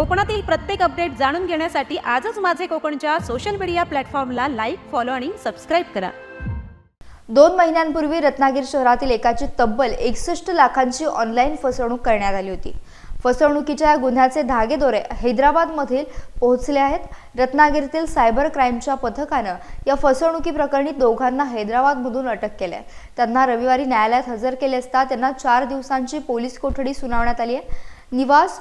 कोकणातील प्रत्येक अपडेट जाणून घेण्यासाठी आजच माझे कोकणच्या सोशल मीडिया प्लॅटफॉर्मला लाईक फॉलो आणि सबस्क्राईब करा. दोन महिन्यांपूर्वी रत्नागिरी शहरातील एकाची तब्बल एकसष्ट लाखांची ऑनलाईन फसवणूक करण्यात आली होती. फसवणुकीच्या या गुन्ह्याचे धागेदोरे हैदराबादमधील पोहोचले आहेत. रत्नागिरीतील सायबर क्राईमच्या पथकानं या फसवणुकी प्रकरणी दोघांना हैदराबादमधून अटक केली आहे. त्यांना रविवारी न्यायालयात हजर केले असता त्यांना चार दिवसांची पोलीस कोठडी सुनावण्यात आली आहे. निवास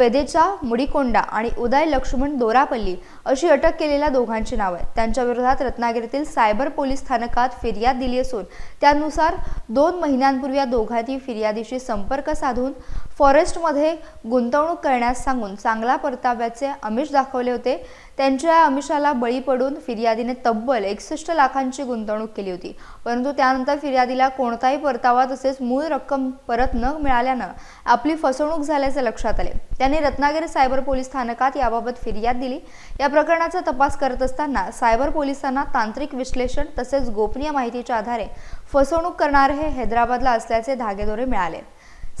पेदेचा मुडिकोंडा आणि उदय लक्ष्मण दोरापल्ली अशी अटक केलेल्या दोघांची नावं आहेत. त्यांच्याविरोधात रत्नागिरीतील सायबर पोलीस स्थानकात फिर्याद दिली असून त्यानुसार दोन महिन्यांपूर्वी या दोघांनी फिर्यादीशी संपर्क साधून फॉरेस्टमध्ये गुंतवणूक करण्यास सांगून चांगला परताव्याचे आमिष दाखवले होते. त्यांच्या या आमिषाला बळी पडून फिर्यादीने तब्बल एकसष्ट लाखांची गुंतवणूक केली होती. परंतु त्यानंतर फिर्यादीला कोणताही परतावा तसेच मूळ रक्कम परत न मिळाल्यानं आपली फसवणूक झाल्याचे लक्षात आले. यांनी रत्नागिरी सायबर पोलीस स्थानकात याबाबत फिर्याद दिली. या प्रकरणाचा तपास करत असताना सायबर पोलिसांना तांत्रिक विश्लेषण तसेच गोपनीय माहितीच्या आधारे फसवणूक करणारे हे हैदराबादला असल्याचे धागेदोरे मिळाले.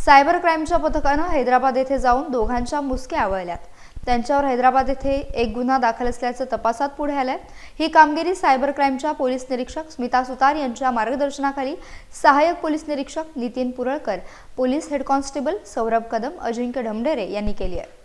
सायबर क्राईमच्या पथकानं हैदराबाद येथे जाऊन दोघांच्या मुसक्या आवळल्यात. त्यांच्यावर हैदराबाद येथे एक गुन्हा दाखल असल्याचं तपासात पुढे आलंय. ही कामगिरी सायबर क्राईमच्या पोलीस निरीक्षक स्मिता सुतार यांच्या मार्गदर्शनाखाली सहाय्यक पोलीस निरीक्षक Nitin Puralkar police head constable Saurabh Kadam Ajinkya Dhamdhere यांनी केली आहे.